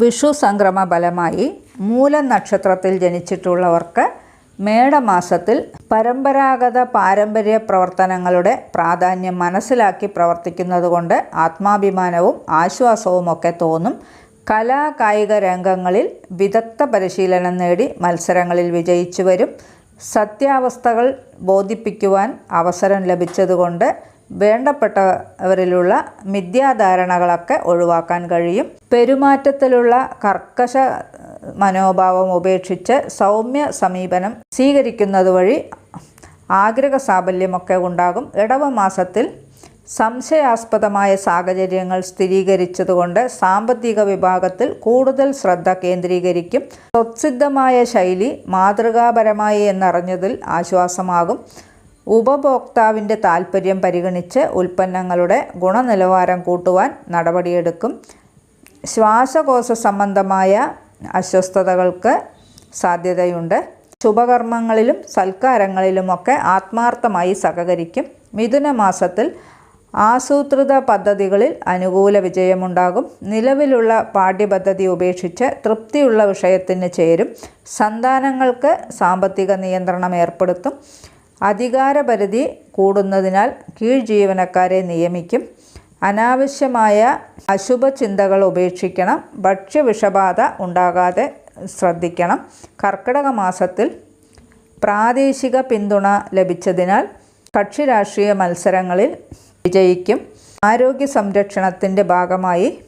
വിഷു സംക്രമ ഫലമായി മൂലം നക്ഷത്രത്തിൽ ജനിച്ചിട്ടുള്ളവർക്ക് മേടമാസത്തിൽ പരമ്പരാഗത പാരമ്പര്യ പ്രവർത്തനങ്ങളുടെ പ്രാധാന്യം മനസ്സിലാക്കി പ്രവർത്തിക്കുന്നതുകൊണ്ട് ആത്മാഭിമാനവും ആശ്വാസവും ഒക്കെ തോന്നും കലാ കായിക രംഗങ്ങളിൽ വിദഗ്ധ പരിശീലനം നേടി മത്സരങ്ങളിൽ വിജയിച്ചു വരും. സത്യാവസ്ഥകൾ ബോധിപ്പിക്കുവാൻ അവസരം ലഭിച്ചതുകൊണ്ട് വേണ്ടപ്പെട്ടവരിലുള്ള മിഥ്യാധാരണകളൊക്കെ ഒഴിവാക്കാൻ കഴിയും. പെരുമാറ്റത്തിലുള്ള കർക്കശ മനോഭാവം ഉപേക്ഷിച്ച് സൗമ്യ സമീപനം സ്വീകരിക്കുന്നത് വഴി ആഗ്രഹ സാഫല്യമൊക്കെ ഉണ്ടാകും. ഇടവ മാസത്തിൽ സംശയാസ്പദമായ സാഹചര്യങ്ങൾ സ്ഥിരീകരിച്ചതുകൊണ്ട് സാമ്പത്തിക വിഭാഗത്തിൽ കൂടുതൽ ശ്രദ്ധ കേന്ദ്രീകരിക്കും. സ്വത്സിദ്ധമായ ശൈലി മാതൃകാപരമായി എന്നറിഞ്ഞതിൽ ആശ്വാസമാകും. ഉപഭോക്താവിന്റെ താൽപ്പര്യം പരിഗണിച്ച് ഉൽപ്പന്നങ്ങളുടെ ഗുണനിലവാരം കൂട്ടുവാൻ നടപടിയെടുക്കും. ശ്വാസകോശ സംബന്ധമായ അസ്വസ്ഥതകൾക്ക് സാധ്യതയുണ്ട്. ശുഭകർമ്മങ്ങളിലും സൽക്കാരങ്ങളിലുമൊക്കെ ആത്മാർത്ഥമായി സഹകരിക്കും. മിഥുന മാസത്തിൽ ആസൂത്രിത പദ്ധതികളിൽ അനുകൂല വിജയമുണ്ടാകും. നിലവിലുള്ള പാഠ്യപദ്ധതി ഉപേക്ഷിച്ച് തൃപ്തിയുള്ള വിഷയത്തിന് ചേരും. സന്താനങ്ങൾക്ക് സാമ്പത്തിക നിയന്ത്രണം ഏർപ്പെടുത്തും. അധികാരപരിധി കൂടുന്നതിനാൽ കീഴ് ജീവനക്കാരെ നിയമിക്കും. അനാവശ്യമായ അശുഭ ചിന്തകൾ ഉപേക്ഷിക്കണം. ഭക്ഷ്യവിഷബാധ ഉണ്ടാകാതെ ശ്രദ്ധിക്കണം. കർക്കിടക മാസത്തിൽ പ്രാദേശിക പിന്തുണ ലഭിച്ചതിനാൽ കക്ഷി രാഷ്ട്രീയ മത്സരങ്ങളിൽ വിജയിക്കും. ആരോഗ്യ സംരക്ഷണത്തിന്റെ ഭാഗമായി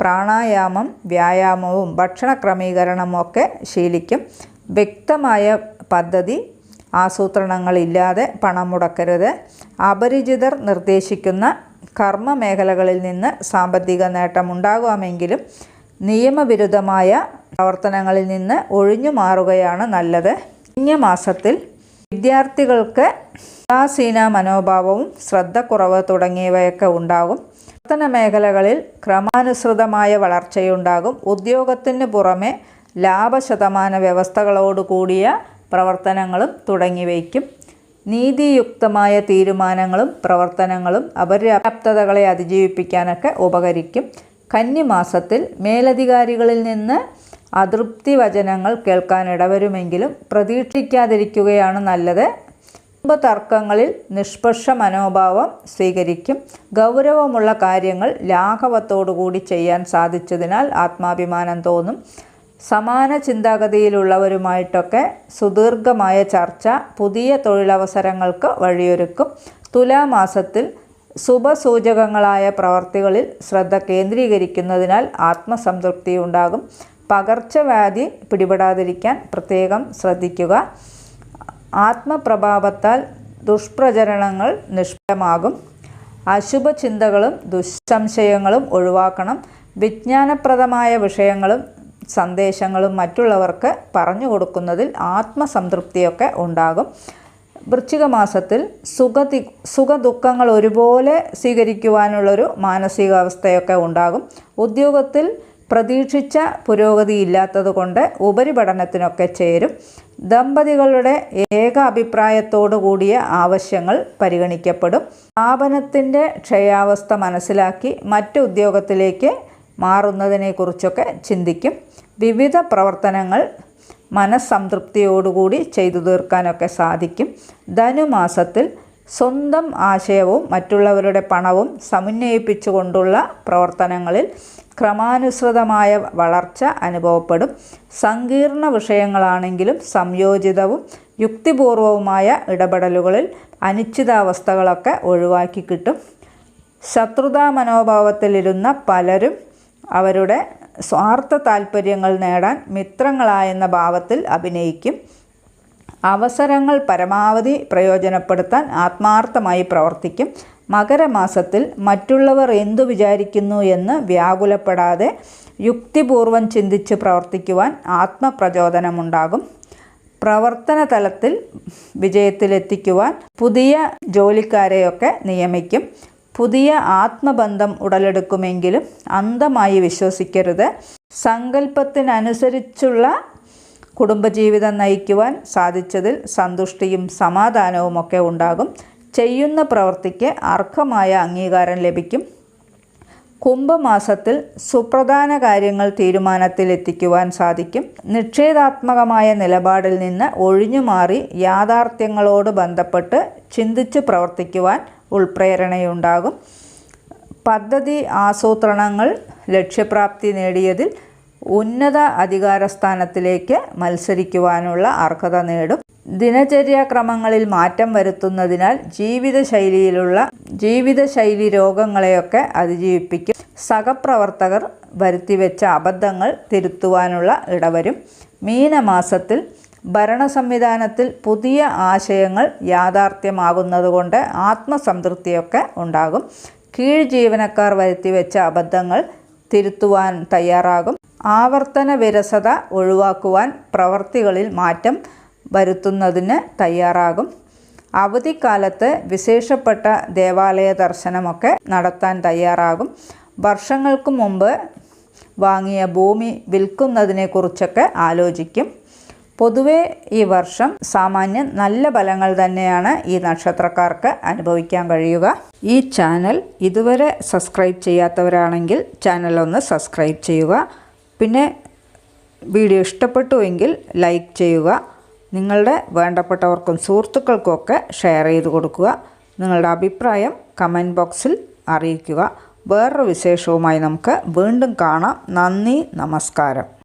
പ്രാണായാമം വ്യായാമവും ഭക്ഷണ ക്രമീകരണവും ഒക്കെ ശീലിക്കും. വ്യക്തമായ പദ്ധതി ആസൂത്രണങ്ങളില്ലാതെ പണം മുടക്കരുത്. അപരിചിതർ നിർദ്ദേശിക്കുന്ന കർമ്മ മേഖലകളിൽ നിന്ന് സാമ്പത്തിക നേട്ടമുണ്ടാകാമെങ്കിലും നിയമവിരുദ്ധമായ പ്രവർത്തനങ്ങളിൽ നിന്ന് ഒഴിഞ്ഞു മാറുകയാണ് നല്ലത്. കഴിഞ്ഞ മാസത്തിൽ വിദ്യാർത്ഥികൾക്ക് ഉദാസീന മനോഭാവവും ശ്രദ്ധക്കുറവ് തുടങ്ങിയവയൊക്കെ ഉണ്ടാകും. പ്രവർത്തന മേഖലകളിൽ ക്രമാനുസൃതമായ വളർച്ചയുണ്ടാകും. ഉദ്യോഗത്തിന് പുറമെ ലാഭശതമാന വ്യവസ്ഥകളോടുകൂടിയ പ്രവർത്തനങ്ങളും തുടങ്ങി വയ്ക്കും നീതിയുക്തമായ തീരുമാനങ്ങളും പ്രവർത്തനങ്ങളും അപര്യാപ്തതകളെ അതിജീവിപ്പിക്കാനൊക്കെ ഉപകരിക്കും. കന്നിമാസത്തിൽ മേലധികാരികളിൽ നിന്ന് അതൃപ്തി വചനങ്ങൾ കേൾക്കാൻ ഇടവരുമെങ്കിലും പ്രതീക്ഷിക്കാതിരിക്കുകയാണ് നല്ലത്. കുടുംബതർക്കങ്ങളിൽ നിഷ്പക്ഷ മനോഭാവം സ്വീകരിക്കും. ഗൗരവമുള്ള കാര്യങ്ങൾ ലാഘവത്തോടുകൂടി ചെയ്യാൻ സാധിച്ചതിനാൽ ആത്മാഭിമാനം തോന്നും. സമാന ചിന്താഗതിയിലുള്ളവരുമായിട്ടൊക്കെ സുദീർഘമായ ചർച്ച പുതിയ തൊഴിലവസരങ്ങൾക്ക് വഴിയൊരുക്കും. തുലാമാസത്തിൽ ശുഭസൂചകങ്ങളായ പ്രവർത്തികളിൽ ശ്രദ്ധ കേന്ദ്രീകരിക്കുന്നതിനാൽ ആത്മസംതൃപ്തി ഉണ്ടാകും പകർച്ചവ്യാധി പിടിപെടാതിരിക്കാൻ പ്രത്യേകം ശ്രദ്ധിക്കുക. ആത്മപ്രഭാവത്താൽ ദുഷ്പ്രചരണങ്ങൾ നിഷ്ഫലമാകും. അശുഭ ചിന്തകളും ദുസ്സംശയങ്ങളും ഒഴിവാക്കണം. വിജ്ഞാനപ്രദമായ വിഷയങ്ങളും സന്ദേശങ്ങളും മറ്റുള്ളവർക്ക് പറഞ്ഞു കൊടുക്കുന്നതിൽ ആത്മസംതൃപ്തിയൊക്കെ ഉണ്ടാകും. വൃശ്ചിക മാസത്തിൽ സുഖതി ദുഃഖങ്ങൾ ഒരുപോലെ സ്വീകരിക്കുവാനുള്ളൊരു മാനസികാവസ്ഥയൊക്കെ ഉണ്ടാകും. ഉദ്യോഗത്തിൽ പ്രതീക്ഷിച്ച പുരോഗതി ഇല്ലാത്തതുകൊണ്ട് ഉപരിപഠനത്തിനൊക്കെ ചേരും. ദമ്പതികളുടെ ഏക അഭിപ്രായത്തോടു കൂടിയ ആവശ്യങ്ങൾ പരിഗണിക്കപ്പെടും. സ്ഥാപനത്തിന്റെ ക്ഷയാവസ്ഥ മനസ്സിലാക്കി മറ്റു ഉദ്യോഗത്തിലേക്ക് മാറുന്നതിനെക്കുറിച്ചൊക്കെ ചിന്തിക്കും. വിവിധ പ്രവർത്തനങ്ങൾ മനസ്സംതൃപ്തിയോടുകൂടി ചെയ്തു തീർക്കാനൊക്കെ സാധിക്കും. ധനുമാസത്തിൽ സ്വന്തം ആശയവും മറ്റുള്ളവരുടെ പണവും സമന്വയിപ്പിച്ചുകൊണ്ടുള്ള പ്രവർത്തനങ്ങളിൽ ക്രമാനുസൃതമായ വളർച്ച അനുഭവപ്പെടും. സങ്കീർണ വിഷയങ്ങളാണെങ്കിലും സംയോജിതവും യുക്തിപൂർവവുമായ ഇടപെടലുകളിൽ അനിശ്ചിതാവസ്ഥകളൊക്കെ ഒഴിവാക്കി കിട്ടും. ശത്രുതാ മനോഭാവത്തിലിരുന്ന പലരും അവരുടെ സ്വാർത്ഥ താൽപ്പര്യങ്ങൾ നേടാൻ മിത്രങ്ങളായെന്ന ഭാവത്തിൽ അഭിനയിക്കും. അവസരങ്ങൾ പരമാവധി പ്രയോജനപ്പെടുത്താൻ ആത്മാർത്ഥമായി പ്രവർത്തിക്കും. മകരമാസത്തിൽ മറ്റുള്ളവർ എന്തു വിചാരിക്കുന്നു എന്ന് വ്യാകുലപ്പെടാതെ യുക്തിപൂർവം ചിന്തിച്ച് പ്രവർത്തിക്കുവാൻ ആത്മപ്രചോദനമുണ്ടാകും. പ്രവർത്തന തലത്തിൽ വിജയത്തിലെത്തിക്കുവാൻ പുതിയ ജോലിക്കാരെയൊക്കെ നിയമിക്കും. പുതിയ ആത്മബന്ധം ഉടലെടുക്കുമെങ്കിലും അന്ധമായി വിശ്വസിക്കരുത്. സങ്കല്പത്തിനനുസരിച്ചുള്ള കുടുംബജീവിതം നയിക്കുവാൻ സാധിച്ചതിൽ സന്തുഷ്ടിയും സമാധാനവും ഒക്കെ ഉണ്ടാകും. ചെയ്യുന്ന പ്രവൃത്തിക്ക് അർഹമായ അംഗീകാരം ലഭിക്കും. കുംഭമാസത്തിൽ സുപ്രധാന കാര്യങ്ങൾ തീരുമാനത്തിൽ എത്തിക്കുവാൻ സാധിക്കും. നിക്ഷേധാത്മകമായ നിലപാടിൽ നിന്ന് ഒഴിഞ്ഞുമാറി യാഥാർത്ഥ്യങ്ങളോട് ബന്ധപ്പെട്ട് ചിന്തിച്ച് പ്രവർത്തിക്കുവാൻ ഉൾപ്രേരണയുണ്ടാകും. പദ്ധതി ആസൂത്രണങ്ങൾ ലക്ഷ്യപ്രാപ്തി നേടിയതിൽ ഉന്നത അധികാരസ്ഥാനത്തിലേക്ക് മത്സരിക്കുവാനുള്ള അർഹത നേടും. ദിനചര്യാക്രമങ്ങളിൽ മാറ്റം വരുത്തുന്നതിനാൽ ജീവിതശൈലിയിലുള്ള ജീവിതശൈലി രോഗങ്ങളെയൊക്കെ അതിജീവിപ്പിക്കും. സഹപ്രവർത്തകർ വരുത്തിവെച്ച അബദ്ധങ്ങൾ തിരുത്തുവാനുള്ള ഇടവരും. മീനമാസത്തിൽ ഭരണ സംവിധാനത്തിൽ പുതിയ ആശയങ്ങൾ യാഥാർത്ഥ്യമാകുന്നതുകൊണ്ട് ആത്മസംതൃപ്തിയൊക്കെ ഉണ്ടാകും. കീഴ് ജീവനക്കാർ വരുത്തിവെച്ച അബദ്ധങ്ങൾ തിരുത്തുവാൻ തയ്യാറാകും. ആവർത്തന വിരസത ഒഴിവാക്കുവാൻ പ്രവർത്തികളിൽ മാറ്റം വരുത്തുന്നതിന് തയ്യാറാകും. അവധിക്കാലത്ത് വിശേഷപ്പെട്ട ദേവാലയ ദർശനമൊക്കെ നടത്താൻ തയ്യാറാകും. വർഷങ്ങൾക്ക് മുമ്പ് വാങ്ങിയ ഭൂമി വിൽക്കുന്നതിനെക്കുറിച്ചൊക്കെ ആലോചിക്കും. പൊതുവെ ഈ വർഷം സാമാന്യം നല്ല ഫലങ്ങൾ തന്നെയാണ് ഈ നക്ഷത്രക്കാർക്ക് അനുഭവിക്കാൻ കഴിയുക. ഈ ചാനൽ ഇതുവരെ സബ്സ്ക്രൈബ് ചെയ്യാത്തവരാണെങ്കിൽ ചാനൽ ഒന്ന് സബ്സ്ക്രൈബ് ചെയ്യുക. പിന്നെ വീഡിയോ ഇഷ്ടപ്പെട്ടുവെങ്കിൽ ലൈക്ക് ചെയ്യുക. നിങ്ങളുടെ വേണ്ടപ്പെട്ടവർക്കും സുഹൃത്തുക്കൾക്കുമൊക്കെ ഷെയർ ചെയ്ത് കൊടുക്കുക. നിങ്ങളുടെ അഭിപ്രായം കമന്റ് ബോക്സിൽ അറിയിക്കുക. വേറൊരു വിശേഷവുമായി നമുക്ക് വീണ്ടും കാണാം. നന്ദി നമസ്കാരം.